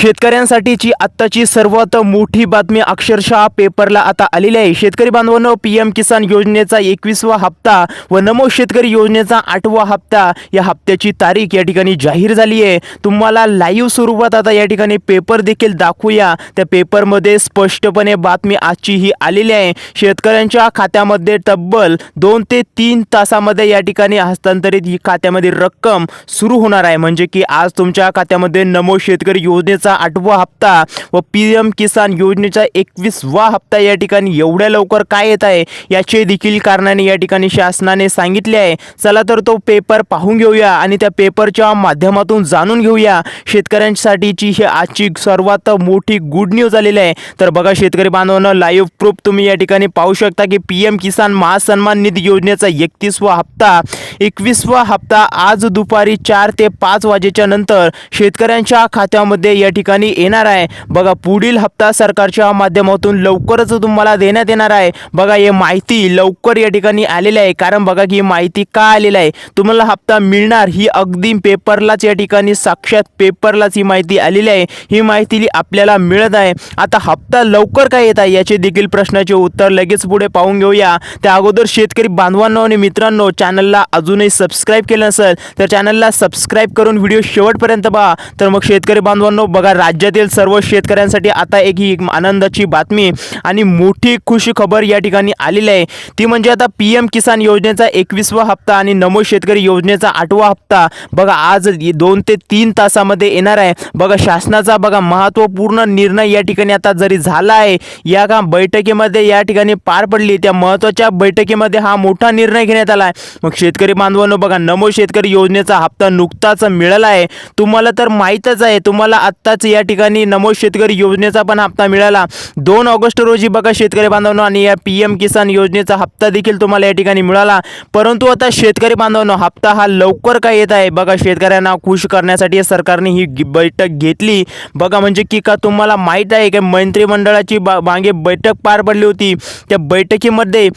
शेतकऱ्यांसाठीची आत्ताची सर्वात मोठी बातमी अक्षरशः पेपरला आता आलेली आहे. शेतकरी बांधवांनो पी एम किसान योजनेचा एकवीसवा हप्ता व नमो शेतकरी योजनेचा आठवा हप्ता या हप्त्याची तारीख या ठिकाणी जाहीर झाली आहे. तुम्हाला लाईव्ह स्वरूपात आता या ठिकाणी पेपर देखील दाखवूया. त्या पेपरमध्ये स्पष्टपणे बातमी आजची ही आलेली आहे. शेतकऱ्यांच्या खात्यामध्ये तब्बल दोन ते तीन तासामध्ये या ठिकाणी हस्तांतरित ही खात्यामध्ये रक्कम सुरू होणार आहे. म्हणजे की आज तुमच्या खात्यामध्ये नमो शेतकरी योजनेचा आठवा हप्ता व पी एम किसान योजनेचा एकवीसवा हप्ता या ठिकाणी एवढ्या लवकर काय येत आहे? याचे देखील कारणाने या ठिकाणी शासनाने सांगितले आहे. चला तर तो पेपर पाहून घेऊया आणि त्या पेपरच्या माध्यमातून जाणून घेऊया. शेतकऱ्यांसाठीची ही आजची सर्वात मोठी गुड न्यूज आलेली आहे. तर बघा शेतकरी बांधवांना लाईव्ह प्रूफ तुम्ही या ठिकाणी पाहू शकता की पी एम किसान महासन्मान निधी योजनेचा एकतीसवा हप्ता एकवीसवा हप्ता आज दुपारी चार ते पाच वाजेच्या नंतर शेतकऱ्यांच्या खात्यामध्ये या ठिकाणी येणार आहे. बघा पुढील हप्ता सरकारच्या माध्यमातून लवकरच तुम्हाला देण्यात येणार आहे. बघा हे माहिती लवकर या ठिकाणी आलेली आहे. कारण बघा की माहिती का आलेली आहे? तुम्हाला हप्ता मिळणार ही अगदी पेपरलाच या ठिकाणी साक्षात पेपरलाच ही माहिती आलेली आहे. ही माहिती आपल्याला मिळत आहे. आता हप्ता लवकर काय येत आहे याचे देखील प्रश्नाचे उत्तर लगेच पुढे पाहून घेऊया. त्या अगोदर शेतकरी बांधवांनो आणि मित्रांनो चॅनलला अजूनही सबस्क्राईब केलं नसेल तर चॅनलला सबस्क्राईब करून व्हिडिओ शेवटपर्यंत पहा. तर मग शेतकरी बांधवांनो बघा राज्यातील सर्व शेतकऱ्यांसाठी आता एक ही एक आनंदाची बातमी आणि मोठी खुशी खबर या ठिकाणी आलेली आहे. ती म्हणजे आता पी एम किसान योजनेचा एकवीसवा हप्ता आणि नमो शेतकरी योजनेचा आठवा हप्ता बघा आज दोन ते तीन तासामध्ये येणार आहे. बघा शासनाचा बघा महत्त्वपूर्ण निर्णय या ठिकाणी आता जरी झाला आहे या का बैठकीमध्ये या ठिकाणी पार पडली त्या महत्त्वाच्या बैठकीमध्ये हा मोठा निर्णय घेण्यात आला आहे. मग शेतकरी बांधवांनो बघा नमो शेतकरी योजनेचा हप्ता नुकताच मिळाला आहे. तुम्हाला तर माहीतच आहे तुम्हाला आत्ताच या ठिकाणी नमो शेतकरी योजनेचा पण हप्ता मिळाला. दोन ऑगस्ट रोजी बघा शेतकरी बांधवांनो आणि या पी एम किसान योजनेचा हप्ता देखील तुम्हाला या ठिकाणी मिळाला. परंतु आता शेतकरी बांधवांनो हप्ता हा लवकर काय येत आहे? बघा शेतकऱ्यांना खुश करण्यासाठी सरकारने ही बैठक घेतली. बघा म्हणजे की का तुम्हाला माहीत आहे की मंत्रिमंडळाची बा मागे बैठक पार पडली होती. त्या बैठकीमध्ये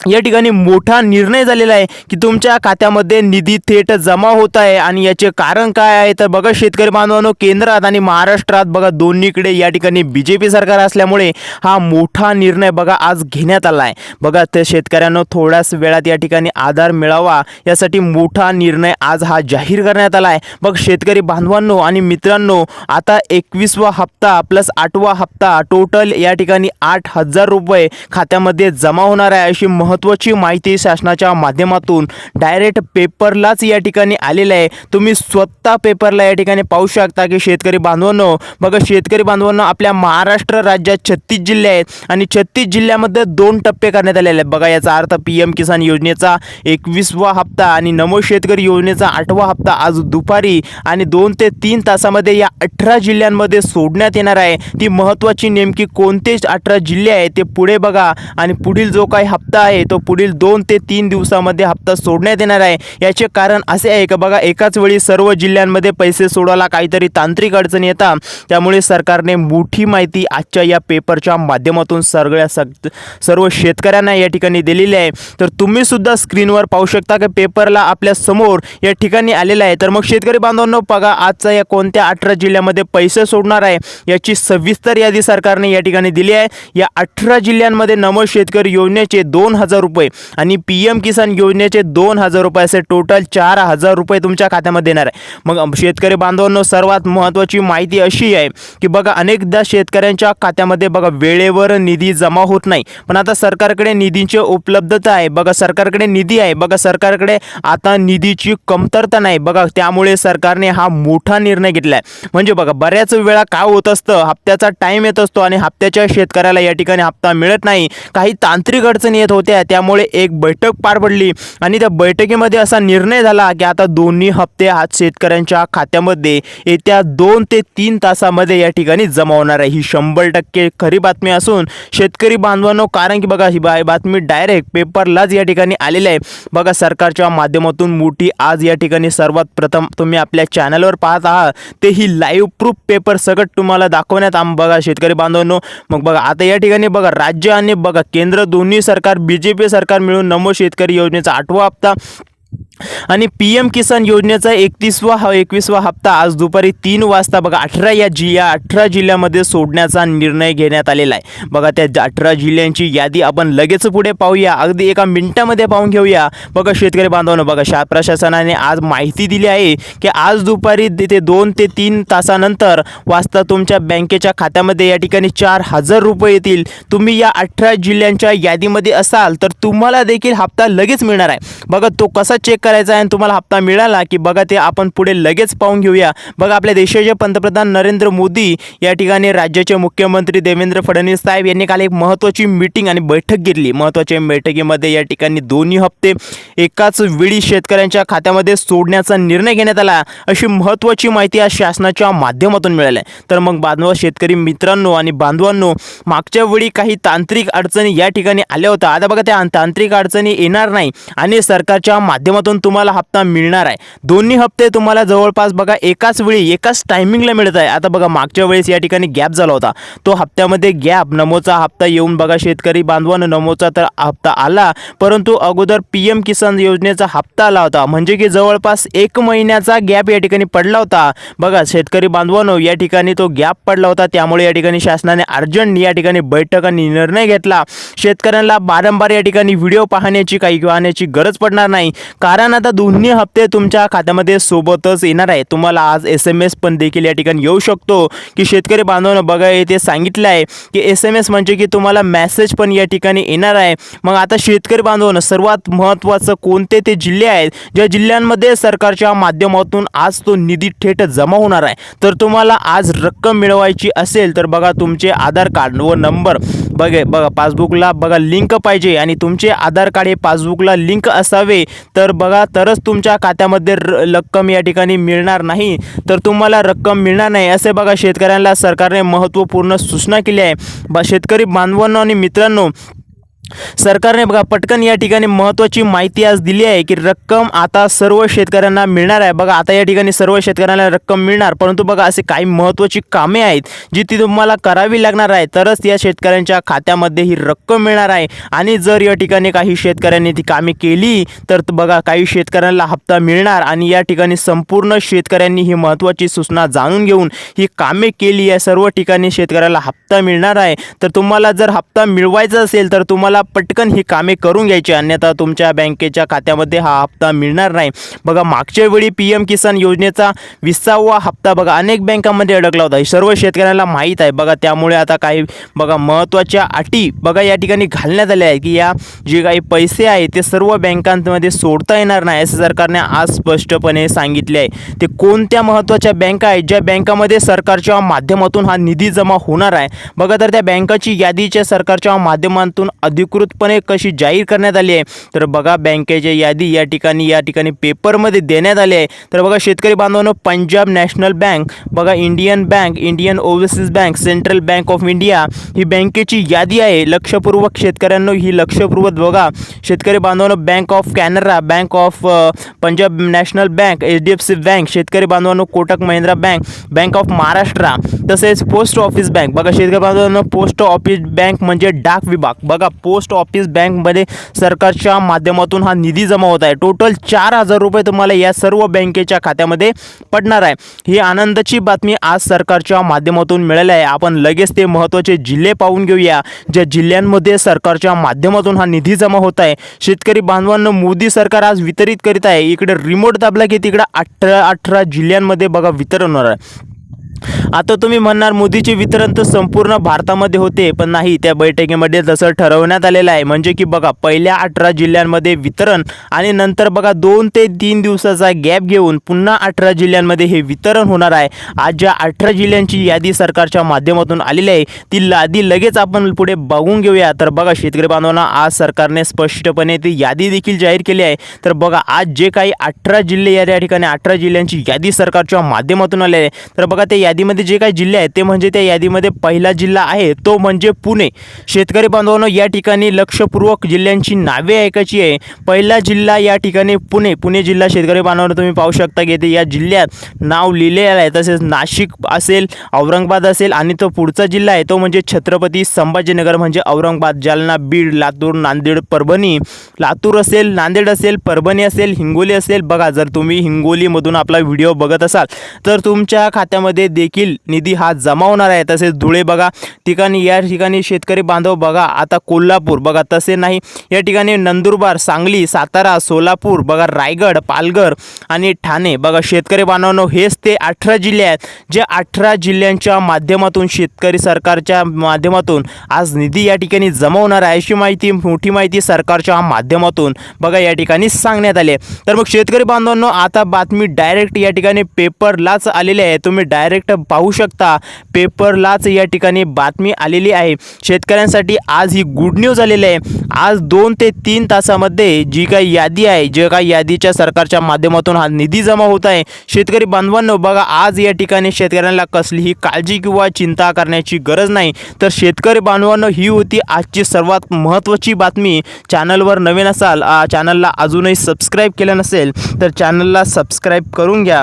या ठिकाणी मोठा निर्णय झालेला आहे की तुमच्या खात्यामध्ये निधी थेट जमा होत आहे. आणि याचे कारण काय आहे? तर बघा शेतकरी बांधवांनो केंद्रात आणि महाराष्ट्रात बघा दोन्हीकडे या ठिकाणी बी जे पी सरकार असल्यामुळे हा मोठा निर्णय बघा आज घेण्यात आला आहे. बघा त्या शेतकऱ्यांना थोड्याच वेळात या ठिकाणी आधार मिळावा यासाठी मोठा निर्णय आज हा जाहीर करण्यात आला आहे. बघ शेतकरी बांधवांनो आणि मित्रांनो आता एकवीसवा हप्ता प्लस आठवा हप्ता टोटल या ठिकाणी आठ हजार रुपये खात्यामध्ये जमा होणार आहे अशी महत्त्वाची माहिती शासनाच्या माध्यमातून डायरेक्ट पेपरलाच या ठिकाणी आलेलं आहे. तुम्ही स्वतः पेपरला या ठिकाणी पाहू शकता की शेतकरी बांधवांनो बघा शेतकरी बांधवांनो आपल्या महाराष्ट्र राज्यात छत्तीस जिल्हे आहेत आणि छत्तीस जिल्ह्यामध्ये दोन टप्पे करण्यात आलेले आहेत. बघा याचा अर्थ पी एम किसान योजनेचा एकवीसवा हप्ता आणि नमो शेतकरी योजनेचा आठवा हप्ता आज दुपारी आणि दोन ते तीन तासामध्ये या अठरा जिल्ह्यांमध्ये सोडण्यात येणार आहे. ती महत्त्वाची नेमकी कोणतेच अठरा जिल्हे आहेत ते पुढे बघा आणि पुढील जो काही हप्ता आहे तो पुढील दोन ते तीन दिवसामध्ये हप्ता सोडण्यात येणार आहे. याचे कारण असे आहे का बघा एकाच वेळी सर्व जिल्ह्यांमध्ये पैसे सोडायला काहीतरी तांत्रिक अडचणी येतात. त्यामुळे सरकारने मोठी माहिती आजच्या या पेपरच्या माध्यमातून सगळ्या सग सर्व शेतकऱ्यांना या ठिकाणी दिलेली आहे. तर तुम्ही सुद्धा स्क्रीनवर पाहू शकता की पेपरला आपल्यासमोर या ठिकाणी आलेला आहे. तर मग शेतकरी बांधवांनो बघा आजचा या कोणत्या अठरा जिल्ह्यामध्ये पैसे सोडणार आहे याची सविस्तर यादी सरकारने या ठिकाणी दिली आहे. या अठरा जिल्ह्यांमध्ये नमो शेतकरी योजनेचे दोन हजार रुपये. आणि पी एम किसान योजनेचे दोन हजार रुपये असे टोटल चार हजार रुपये तुमच्या खात्यामध्ये येणार आहे. मग शेतकरी बांधवांनो सर्वात महत्त्वाची माहिती अशी आहे की बघा अनेकदा शेतकऱ्यांच्या खात्यामध्ये बघा वेळेवर निधी जमा होत नाही. पण आता सरकारकडे निधीची उपलब्धता आहे. बघा सरकारकडे निधी आहे. बघा सरकारकडे आता निधीची कमतरता नाही. बघा त्यामुळे सरकारने हा मोठा निर्णय घेतला आहे म्हणजे बघा बऱ्याच वेळा काय होत असतं हप्त्याचा टाईम येत असतो आणि हप्त्याच्या शेतकऱ्याला या ठिकाणी हप्ता मिळत नाही. काही तांत्रिक अडचणी येत होत्या. त्यामुळे एक बैठक पार पडली. आणि त्या बैठकीमध्ये असा निर्णय झाला की आता दोन्ही हप्ते आज शेतकऱ्यांच्या खात्यामध्ये येत्या दोन ते तीन तासामध्ये या ठिकाणी जमा होणार आहे. ही शंभर टक्के खरी बातमी असून शेतकरी बांधवांनो कारण की बघा ही बा- बातमी डायरेक्ट पेपरलाच या ठिकाणी आलेली आहे. बघा सरकारच्या माध्यमातून मोठी आज या ठिकाणी सर्वात प्रथम तुम्ही आपल्या चॅनलवर पाहत आहात. ते ही लाईव्ह प्रूफ पेपर सगळं तुम्हाला दाखवण्यात आम बघा शेतकरी बांधवांनो. मग बघा आता या ठिकाणी बघा राज्य आणि बघा केंद्र दोन्ही सरकार बी बीजेपी सरकार मिळून नमो शेतकरी योजनेचा आठवा हप्ता आणि पी एम किसान योजनेचा एकतीसवा हा एकवीसवा हप्ता आज दुपारी तीन वाजता बघा अठरा या जिल्ह्या अठरा जिल्ह्यामध्ये सोडण्याचा निर्णय घेण्यात आलेला आहे. बघा त्या अठरा जिल्ह्यांची यादी आपण लगेच पुढे पाहूया. अगदी एका मिनिटामध्ये पाहून घेऊया. बघा शेतकरी बांधवांनो बघा शा प्रशासनाने आज माहिती दिली आहे की आज दुपारी ते दोन ते तीन तासानंतर वाजता तुमच्या बँकेच्या खात्यामध्ये या ठिकाणी चार हजार रुपये येतील. तुम्ही या अठरा जिल्ह्यांच्या यादीमध्ये असाल तर तुम्हाला देखील हप्ता लगेच मिळणार आहे. बघा तो कसा चेक करायचा आहे आणि तुम्हाला हप्ता मिळाला की बघा ते आपण पुढे लगेच पाहून घेऊया. बघा आपल्या देशाचे पंतप्रधान नरेंद्र मोदी या ठिकाणी राज्याचे मुख्यमंत्री देवेंद्र फडणवीस साहेब यांनी काल एक महत्त्वाची मीटिंग आणि बैठक घेतली. महत्त्वाच्या बैठकीमध्ये या ठिकाणी दोन्ही हप्ते एकाच वेळी शेतकऱ्यांच्या खात्यामध्ये सोडण्याचा निर्णय घेण्यात आला. अशी महत्त्वाची माहिती आज शासनाच्या माध्यमातून मिळाली आहे. तर मग बांधव शेतकरी मित्रांनो आणि बांधवांनो मागच्या वेळी काही तांत्रिक अडचणी या ठिकाणी आल्या होत्या. आता बघा त्या तांत्रिक अडचणी येणार नाही आणि सरकारच्या माध्यमातून तुम्हाला हप्ता मिळणार आहे. दोन्ही हप्ते तुम्हाला जवळपास बघा एकाच वेळी एकाच टायमिंगला मिळत आहे. आता बघा मागच्या वेळेस या ठिकाणी गॅप झाला होता. तो हप्त्यामध्ये गॅप नमोचा हप्ता येऊन बघा शेतकरी बांधवानं नमोचा तर हप्ता आला. परंतु अगोदर पी एम किसान योजनेचा हप्ता आला होता. म्हणजे की जवळपास एक महिन्याचा गॅप या ठिकाणी पडला होता. बघा शेतकरी बांधवानो या ठिकाणी तो गॅप पडला होता. त्यामुळे या ठिकाणी शासनाने अर्जंट या ठिकाणी बैठक आणि निर्णय घेतला. शेतकऱ्यांना बारंबार या ठिकाणी व्हिडिओ पाहण्याची काही पाहण्याची गरज पडणार नाही. कारण आता दोन्ही हप्ते तुमच्या खात्यामध्ये सोबतच येणार आहे. तुम्हाला आज एस एम एस पण देखील या ठिकाणी येऊ शकतो. की शेतकरी बांधवांनो बघा येथे सांगितलं आहे की एस एम एस म्हणजे की तुम्हाला मेसेज पण या ठिकाणी येणार आहे. मग आता शेतकरी बांधवांनो सर्वात महत्त्वाचं कोणते ते जिल्हे आहेत? ज्या जिल्ह्यांमध्ये सरकारच्या माध्यमातून आज तो निधी थेट जमा होणार आहे. तर तुम्हाला आज रक्कम मिळवायची असेल तर बघा तुमचे आधार कार्ड व नंबर. बघे बघा पासबुकला बघा लिंक पाहिजे आणि तुमचे आधार कार्ड हे पासबुकला लिंक असावे तर बघा तरच तुमच्या खात्यामध्ये र रक्कम या ठिकाणी मिळणार नाही. तर तुम्हाला रक्कम मिळणार नाही असे बघा शेतकऱ्यांना सरकारने महत्त्वपूर्ण सूचना केली आहे. बा शेतकरी बांधवांनो आणि मित्रांनो सरकारने बघा पटकन या ठिकाणी महत्त्वाची माहिती आज दिली आहे की रक्कम आता सर्व शेतकऱ्यांना मिळणार आहे. बघा आता या ठिकाणी सर्व शेतकऱ्यांना रक्कम मिळणार परंतु बघा असे काही महत्त्वाची कामे आहेत जी ती तुम्हाला करावी लागणार आहे. तरच या शेतकऱ्यांच्या खात्यामध्ये ही रक्कम मिळणार आहे. आणि जर या ठिकाणी काही शेतकऱ्यांनी ती कामे केली तर बघा काही शेतकऱ्यांना हप्ता मिळणार आणि या ठिकाणी संपूर्ण शेतकऱ्यांनी ही महत्त्वाची सूचना जाणून घेऊन ही कामे केली या सर्व ठिकाणी शेतकऱ्याला हप्ता मिळणार आहे. तर तुम्हाला जर हप्ता मिळवायचा असेल तर तुम्हाला पटकन ही कामे करून घ्यायची अन्यथा तुमच्या बँकेच्या खात्यामध्ये हा हप्ता मिळणार नाही. बघा मागच्या वेळी पी एम किसान योजनेचा विसावा हप्ता बघा अनेक बँकांमध्ये अडकला होता. हे सर्व शेतकऱ्यांना माहीत आहे. बघा त्यामुळे आता काही बघा महत्त्वाच्या अटी बघा या ठिकाणी घालण्यात आल्या आहेत की या जे काही पैसे आहे ते सर्व बँकांमध्ये सोडता येणार नाही असं सरकारने आज स्पष्टपणे सांगितले आहे. ते कोणत्या महत्त्वाच्या बँका आहेत ज्या बँकामध्ये सरकारच्या माध्यमातून हा निधी जमा होणार आहे? बघा तर त्या बँकाची यादीच्या सरकारच्या माध्यमातून अधिक अधिकृतपणे कशी जाहीर करण्यात आली आहे? तर बघा बँकेची यादी या ठिकाणी या ठिकाणी पेपरमध्ये देण्यात आली आहे. तर बघा शेतकरी बांधवांनो पंजाब नॅशनल बँक बघा Indian bank Indian overseas bank central bank of India ही बँकेची यादी आहे. लक्षपूर्वक शेतकऱ्यांनो ही लक्षपूर्वक बघा. शेतकरी बांधवांनो bank of Canara bank of Punjab national bank H D F C bank शेतकरी बांधवांनो Kotak Mahindra bank bank of Maharashtra तसेच पोस्ट ऑफिस बँक. बघा शेतकरी बांधवांनो पोस्ट ऑफिस बँक म्हणजे डाक विभाग. बघा पोस्ट पोस्ट ऑफिस बँकमध्ये सरकारच्या माध्यमातून हा निधी जमा होत आहे. टोटल चार हजार रुपये तुम्हाला या सर्व बँकेच्या खात्यामध्ये पडणार आहे. ही आनंदाची बातमी आज सरकारच्या माध्यमातून मिळाली आहे. आपण लगेच ते महत्त्वाचे जिल्हे पाहून घेऊया ज्या जिल्ह्यांमध्ये सरकारच्या माध्यमातून हा निधी जमा होत आहे. शेतकरी बांधवांना मोदी सरकार आज वितरित करीत आहे. इकडे रिमोट दाबला की तिकडे अठरा अठरा जिल्ह्यांमध्ये बघा वितरण होणार आहे. आता तुम्ही म्हणणार मोदीचे वितरण तर संपूर्ण भारतामध्ये होते पण नाही त्या बैठकीमध्ये तसं ठरवण्यात आलेलं आहे. म्हणजे की बघा पहिल्या अठरा जिल्ह्यांमध्ये वितरण आणि नंतर बघा दोन ते तीन दिवसाचा गॅप घेऊन पुन्हा अठरा जिल्ह्यांमध्ये हे वितरण होणार आहे. आज ज्या अठरा जिल्ह्यांची यादी सरकारच्या माध्यमातून आलेली आहे ती यादी लगेच आपण पुढे बघून घेऊया. तर बघा शेतकरी बांधवांना आज सरकारने स्पष्टपणे ती यादी देखील जाहीर केली आहे. तर बघा आज जे काही अठरा जिल्हे या ठिकाणी अठरा जिल्ह्यांची यादी सरकारच्या माध्यमातून आले आहे. तर बघा त्या यादीमध्ये जे काही जिल्हे आहेत ते म्हणजे त्या यादीमध्ये पहिला जिल्हा आहे तो म्हणजे पुणे. शेतकरी बांधवांनो या ठिकाणी लक्षपूर्वक जिल्ह्यांची नावे ऐकायची आहे. पहिला जिल्हा या ठिकाणी पुणे. पुणे जिल्हा शेतकरी बांधवांनो तुम्ही पाहू शकता की येथे या जिल्ह्यात नाव लिहिलेलं आहे. तसेच नाशिक असेल औरंगाबाद असेल आणि तो पुढचा जिल्हा आहे तो म्हणजे छत्रपती संभाजीनगर म्हणजे औरंगाबाद जालना बीड लातूर नांदेड परभणी. लातूर असेल नांदेड असेल परभणी असेल हिंगोली असेल. बघा जर तुम्ही हिंगोलीमधून आपला व्हिडिओ बघत असाल तर तुमच्या खात्यामध्ये दे देखील निधी हा जमा होणार आहे. तसेच धुळे बघा ठिकाणी या ठिकाणी शेतकरी बांधव बघा आता कोल्हापूर बघा तसे नाही. या ठिकाणी नंदुरबार सांगली सातारा सोलापूर बघा रायगड पालघर आणि ठाणे बघा शेतकरी बांधवांनो हेच ते अठरा जिल्हे आहेत जे अठरा जिल्ह्यांच्या माध्यमातून शेतकरी सरकारच्या माध्यमातून आज निधी या ठिकाणी जमा होणार आहे. अशी माहिती मोठी माहिती सरकारच्या माध्यमातून बघा या ठिकाणी सांगण्यात आले तर मग शेतकरी बांधवांनो आता बातमी डायरेक्ट या ठिकाणी पेपरलाच आलेली आहे. तुम्ही डायरेक्ट पाहू शकता. पेपरलाच या ठिकाणी बातमी आलेली आहे. शेतकऱ्यांसाठी आज ही गुड न्यूज आलेली आहे. आज दोन ते तीन तासामध्ये जी काही यादी आहे जे काही यादीच्या सरकारच्या माध्यमातून हा निधी जमा होत आहे. शेतकरी बांधवांनो बघा आज या ठिकाणी शेतकऱ्यांना कसलीही काळजी किंवा चिंता करण्याची गरज नाही. तर शेतकरी बांधवांनो ही होती आजची सर्वात महत्त्वाची बातमी. चॅनलवर नवीन असाल चॅनलला अजूनही सबस्क्राईब केलं नसेल तर चॅनलला सबस्क्राईब करून घ्या.